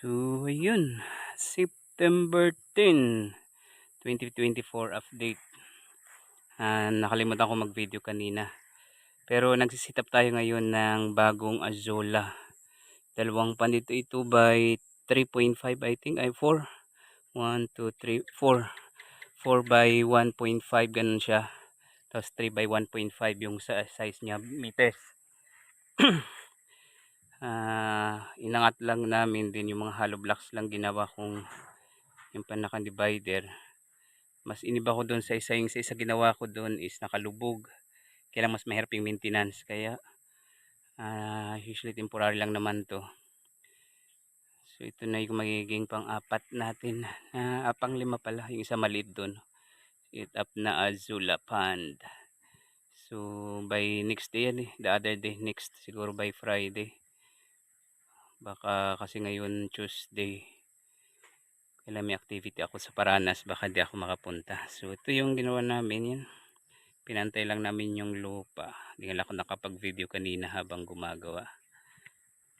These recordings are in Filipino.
So, ayun. September 10, 2024 update. Ah, nakalimutan ko mag-video kanina. Pero nagsisitap tayo ngayon ng bagong Azola. Dalawang pan dito ito by 3.5 I think ay 4. 1, 2, 3, 4. 4 by 1.5 ganun siya. Tapos 3 by 1.5 yung size niya meters. Ah, inangat lang namin din yung mga hollow blocks lang ginawa kong yung panakan divider. Mas iniba ko doon sa isa yung sa isa ginawa ko doon is nakalubog. Kaya mas mahirap yung maintenance kaya ah, usually temporary lang naman to. So ito na yung magiging pang-apat natin. Ah, pang lima pala yung isa maliit doon. Set up na Azula Pond. So by next day yan eh. The other day next siguro by Friday. Baka kasi ngayon Tuesday. Kailan may activity ako sa Paranas. Baka di ako makapunta. So ito yung ginawa namin yan. Pinantay lang namin yung lupa. Hindi nga ako nakapag-video kanina habang gumagawa.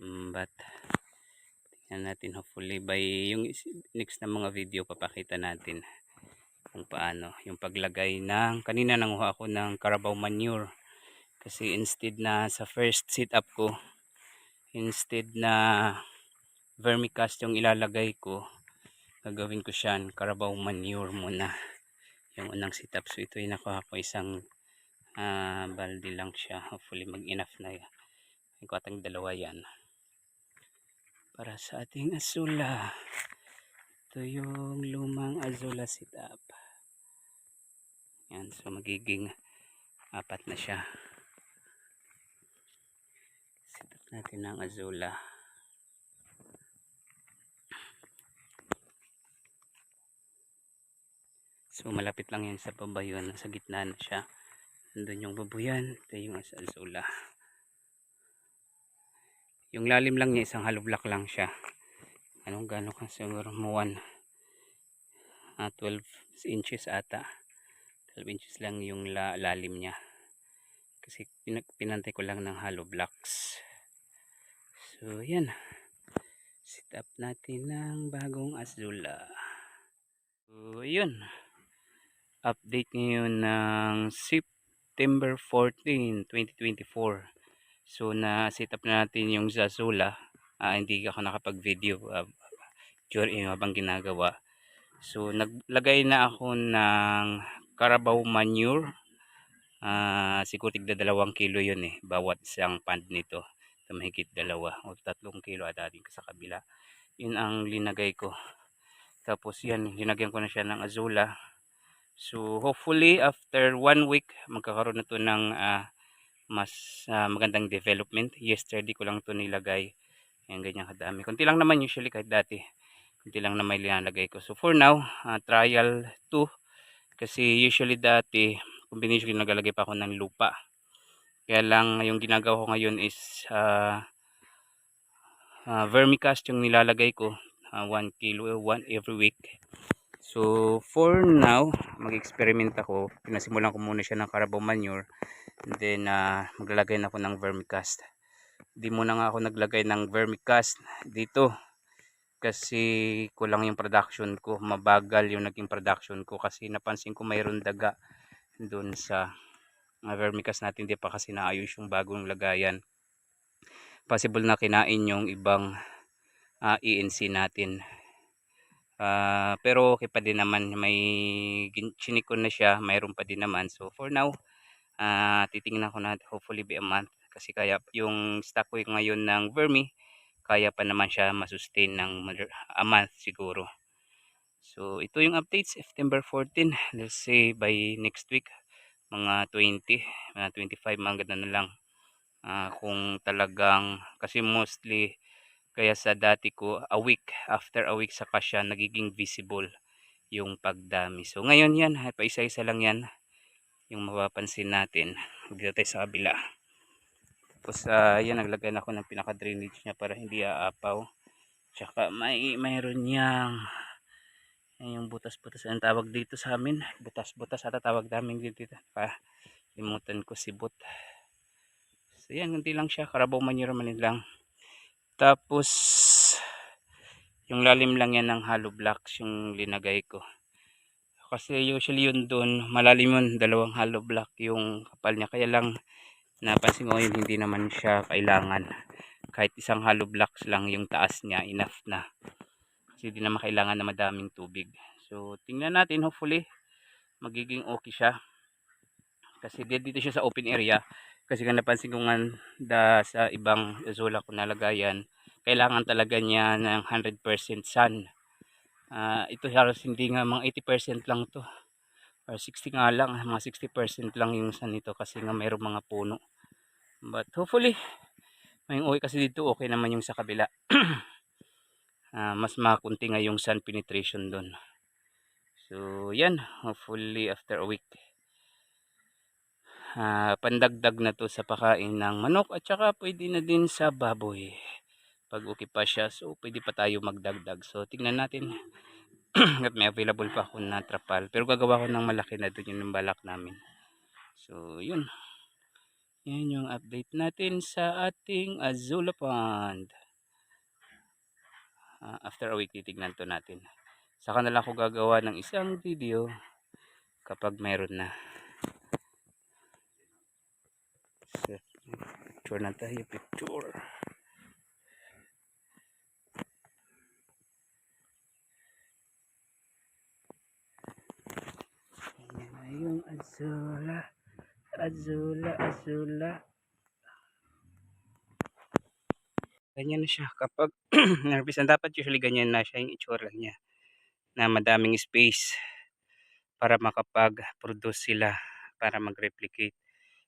Mm, but tingnan natin hopefully by yung next na mga video papakita natin kung paano yung paglagay ng kanina nanguha ako ng Carabao manure kasi instead na sa first sit up ko instead na vermicast yung ilalagay ko gagawin ko siya ng Carabao manure muna. Yung unang sit up so ito yung nakuha ko isang ah, balde lang siya. Hopefully mag enough na yan. Atang dalawa yan. Para sa ating azula. Ito yung lumang azula sit up yan. So magiging apat na siya sit up natin ng azula. So malapit lang yan sa pabayon sa gitna na siya. Nandun yung babuyan. Ito yung azula. Yung lalim lang niya isang hollow block lang siya. Anong gano'n ka siguro mo 1 ah, 12 inches ata. 12 inches lang yung la lalim niya. Kasi pinag pinantay ko lang ng hollow blocks so yan. Set up natin ng bagong azula. So yun. Update ngayon ng September 14 2024 so na set up na natin yung Zazula ah, hindi ako nakapag video uh, during habang ginagawa. So naglagay na ako ng Carabao manure. Ah, siguro tigda dalawang kilo yun eh bawat isang pand nito ito mahigit dalawa o tatlong kilo at ating sa kabila. Yun ang linagay ko. Tapos yan linagyan ko na siya ng azula. So hopefully after one week magkakaroon na to ng ah, mas ah, magandang development. Yesterday ko lang to nilagay. Yan ganyan kadami. Kunti lang naman usually kahit dati. Kunti lang naman linalagay ko. So for now ah, trial 2 kasi usually dati combination nagalagay pa ako ng lupa kaya lang yung ginagawa ko ngayon is ah, ah, vermicast yung nilalagay ko 1 kilo 1 every week. So for now mag-experiment ako. Pinasimulan ko muna siya ng Carabao manure and then ah, maglalagay na ako ng vermicast. Di muna nga ako naglagay ng vermicast dito kasi kulang yung production ko. Mabagal yung naging production ko kasi napansin ko mayroon daga doon sa uh, vermicast natin di pa kasi naayos yung bagong lagayan. Possible na kinain yung ibang uh, ENC natin. Ah, pero okay pa din naman. May chinikon na siya mayroon pa din naman. So for now ah titingnan ko na hopefully be a month. Kasi kaya yung stock ko ngayon ng vermi kaya pa naman siya masustain ng a month siguro. So ito yung update September 14 let's say by next week mga 20 mga 25 mga ganun na lang. Ah, kung talagang kasi mostly kaya sa dati ko a week after a week saka siya nagiging visible yung pagdami. So ngayon yan pa isa-isa lang yan yung mapapansin natin. Dito tayo sa kabila. Tapos uh, yan naglagay na ako ng pinaka drainage niya para hindi aapaw. Tsaka may mayroon niyang yan yung butas-butas ang tawag dito sa amin butas-butas ata tawag namin dito pa limutan ko si but so yan hindi lang siya karabaw manure man lang tapos Yung lalim lang yan ng hollow blocks yung linagay ko. Kasi usually yun doon, malalim yun, dalawang hollow block yung kapal niya. Kaya lang, napansin ko yun, hindi naman siya kailangan. Kahit isang hollow blocks lang yung taas niya, enough na. Kasi hindi naman kailangan na madaming tubig. So, tingnan natin, hopefully, magiging okay siya. Kasi di- dito siya sa open area. Kasi kung napansin ko nga da, sa ibang Zola ko nalagayan, kailangan talaga niya ng 100% sun. Ah, ito halos hindi nga mga 80% lang to. Or 60 nga lang, mga 60% lang yung sun nito kasi nga mayroong mga puno. But hopefully, may uwi kasi dito okay naman yung sa kabila. Ah, mas makunti nga yung sun penetration doon. So, yan. Hopefully, after a week, ah, pandagdag na to sa pakain ng manok at saka pwede na din sa baboy. Pag okay pa siya so pwede pa tayo magdagdag. So tingnan natin at may available pa ako na trapal pero gagawa ko ng malaki na doon yung balak namin. So yun. Yan yung update natin sa ating Azula Pond Ah, after a week titignan to natin saka na lang ako gagawa ng isang video kapag meron na So, picture na tayo, picture. Ayan na yung azula. Azula, azula. Ganyan na siya. Kapag narbisan, dapat usually ganyan na siya yung itsura niya. Na madaming space para makapag-produce sila para mag-replicate.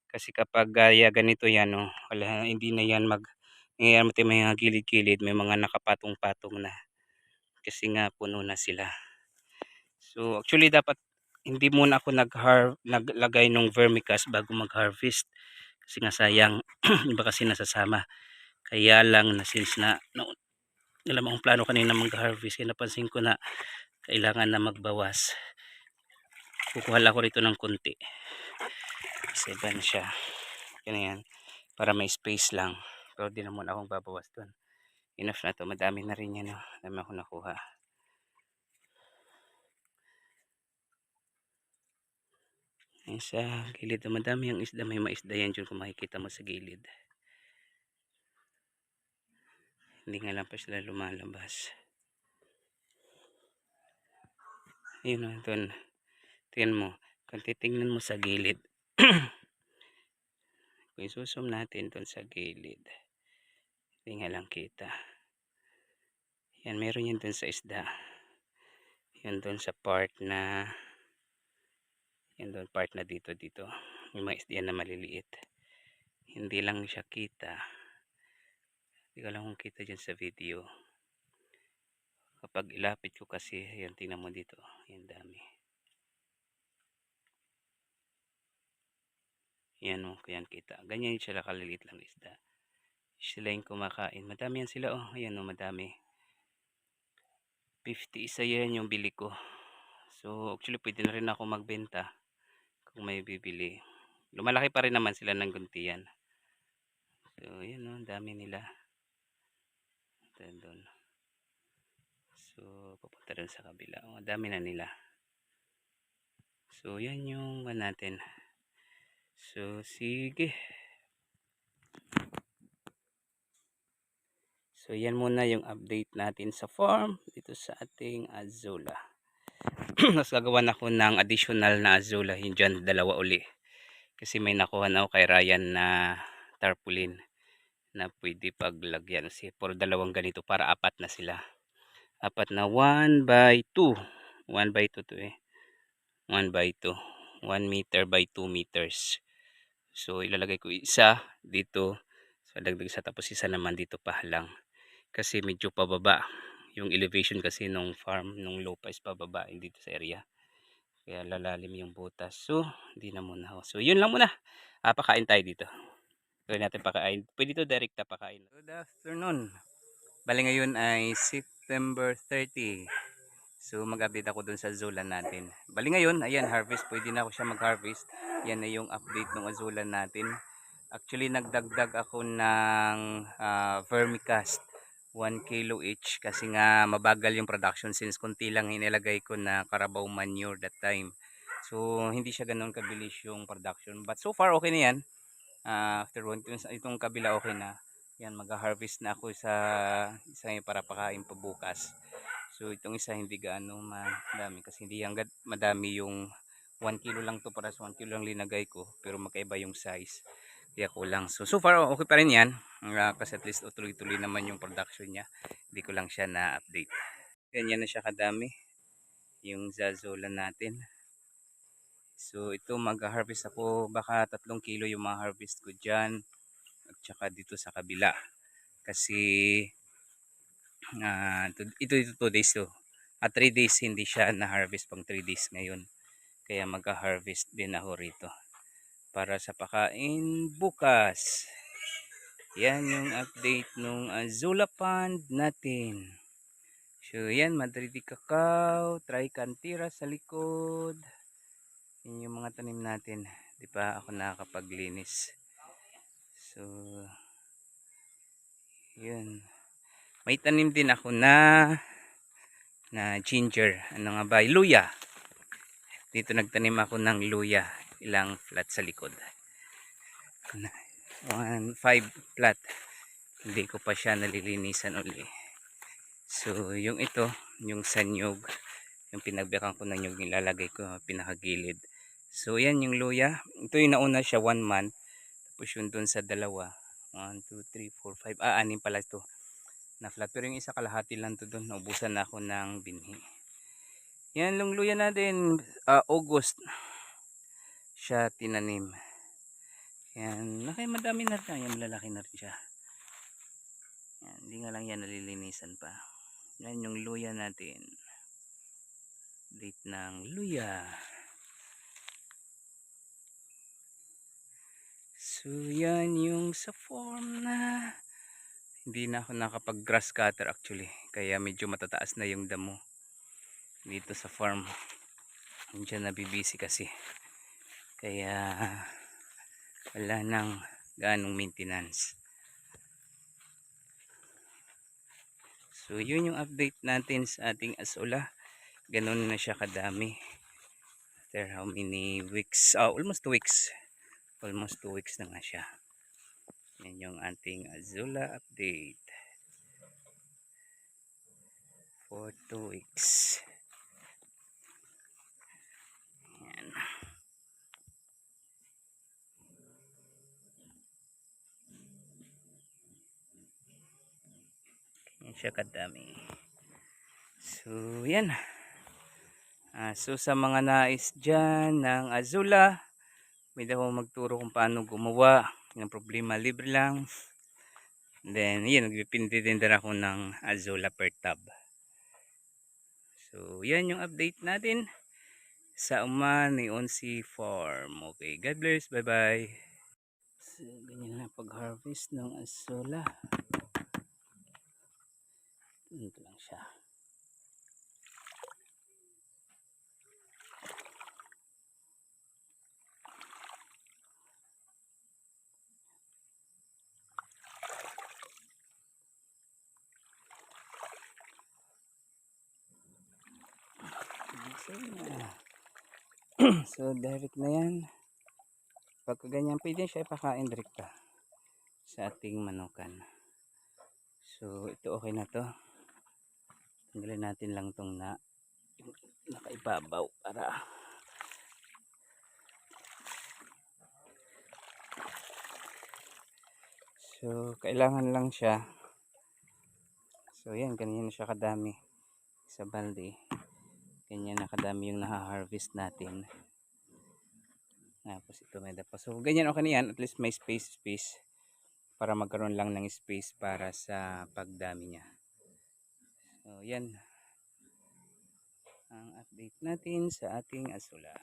Kasi kapag gaya ganito yan, oh, wala, hindi na yan mag ngayon mo may mga gilid-gilid, may mga nakapatong-patong na. Kasi nga puno na sila. So actually dapat hindi muna ako nag naglagay ng vermicast bago mag-harvest. Kasi nga sayang, iba kasi nasasama. Kaya lang na since na no, alam akong plano kanina mag-harvest, kaya napansin ko na kailangan na magbawas. Kukuha lang ako rito ng konti. Kasi ban siya. Yan yan. Para may space lang. Pero di na muna akong babawas doon. Enough na to. Madami na rin yan. Oh. Dami ako nakuha. Yan sa gilid. Madami yung isda. May maisda yan dyan kung makikita mo sa gilid. Hindi nga lang pa sila lumalabas. Yun o. Doon. Tingnan mo. Kung titingnan mo sa gilid. Kung isusum natin doon sa gilid. Hindi nga lang kita. Yan, meron yan doon sa isda. Yan doon sa part na yan doon part na dito dito. May mga isda na maliliit. Hindi lang siya kita. Hindi ko lang kung kita dyan sa video. Kapag ilapit ko kasi, yan tingnan mo dito. Yan dami. Yan o, yan kita. Ganyan sila kaliliit lang isda. Sila yung kumakain. Madami yan sila oh. Ayan o, madami. 50 isa yan yung bili ko. So, actually pwede na rin ako magbenta kung may bibili. Lumalaki pa rin naman sila ng guntiyan. So, yan o, dami nila. Ito doon. So, papunta rin sa kabila. O, dami na nila. So, yan yung one natin. So, sige. So, yan muna yung update natin sa farm dito sa ating Azula. Mas gagawan ako ng additional na Azula. Yun dyan, dalawa uli. Kasi may nakuha na ako kay Ryan na tarpaulin na pwede paglagyan. Kasi for dalawang ganito para apat na sila. Apat na 1 by 2. 1 by 2 to eh. 1 by 2. 1 meter by 2 meters. So, ilalagay ko isa dito. So, dagdag isa tapos isa naman dito pa lang kasi medyo pababa yung elevation kasi nung farm nung lupa is pababa dito sa area kaya lalalim yung butas so hindi na muna so yun lang muna ah, pakain tayo dito gawin natin pakain pwede to direct na pakain good afternoon. Bali ngayon ay September 30 so mag update ako dun sa Azulan natin. Bali ngayon ayan harvest. Pwede na ako siya mag harvest yan na yung update ng Azulan natin. Actually nagdagdag ako ng uh, vermicast 1 kilo each kasi nga mabagal yung production since kunti lang inilagay ko na Carabao manure that time. So hindi siya ganoon kabilis yung production. But so far okay na yan. Ah, after one itong kabila okay na. Yan mag-harvest na ako sa isa para pakain pa bukas. So itong isa hindi gaano madami kasi hindi hanggat madami yung 1 kilo lang to para sa 1 kilo lang linagay ko pero magkaiba yung size. Kaya kulang. So so far okay pa rin yan. Uh, kasi at least tuloy-tuloy naman yung production niya. Hindi ko lang siya na-update. Ganyan na siya kadami. Yung zazola natin. So ito mag-harvest ako baka tatlong kilo yung ma-harvest ko dyan. At saka dito sa kabila. Kasi uh, ito ito 2 days to. At 3 days hindi siya na-harvest pang 3 days ngayon. Kaya mag-harvest din ako rito. Para sa pakain bukas. Yan yung update nung Azula Pond natin. So yan, Madridi Cacao, Tricantira sa likod. Yan yung mga tanim natin. Di pa ako nakakapaglinis. So, yun. May tanim din ako na na ginger. Ano nga ba? Luya. Dito nagtanim ako ng luya. Ilang flat sa likod. 1 5 flat hindi ko pa siya nalilinisan uli so yung ito yung sanyog yung pinagbiakan ko ng nyug nilalagay ko pinakagilid so yan yung luya. Ito yung nauna siya 1 month. Tapos yung dun sa dalawa. 1, 2, 3, 4, 5 ah anim pala ito. Na flat. Pero yung isa kalahati lang to dun. Naubusan na ako ng binhi. Yan yung luya natin. Uh, August siya tinanim. Yan, nakay madami na rin. Yan, malalaki na rin siya. Yan, hindi nga lang yan nalilinisan pa. Yan yung luya natin. Date ng luya. So, yan yung sa form na hindi na ako nakapag grass cutter actually. Kaya medyo matataas na yung damo dito sa farm. Diyan nabibisi kasi. Kaya wala nang ganong maintenance so yun yung update natin sa ating asula ganun na siya kadami after how many weeks oh, almost 2 weeks almost 2 weeks na nga siya yan yung ating azula update for 2 weeks Yan siya kadami. So, yan. Ah, so, sa mga nais dyan ng Azula, may daw magturo kung paano gumawa. Yung problema, libre lang. Then, yan, nagpipindi din din ako ng Azula per tab. So, yan yung update natin sa Uma ni Onsi Farm. Okay, God bless. Bye-bye. So, ganyan lang pag-harvest ng Azula. Ito lang siya. so direct na yan. Pagka ganyan pwede siya ipakain direkta sa ating manukan. So ito okay na to. Tanggalin natin lang tong na nakaibabaw para so kailangan lang siya. So yan ganyan siya kadami sa balde ganyan na kadami yung naha-harvest natin. Tapos ito may dapat so ganyan okay na yan. At least may space space para magkaroon lang ng space para sa pagdami niya. So yan. Ang update natin sa ating asula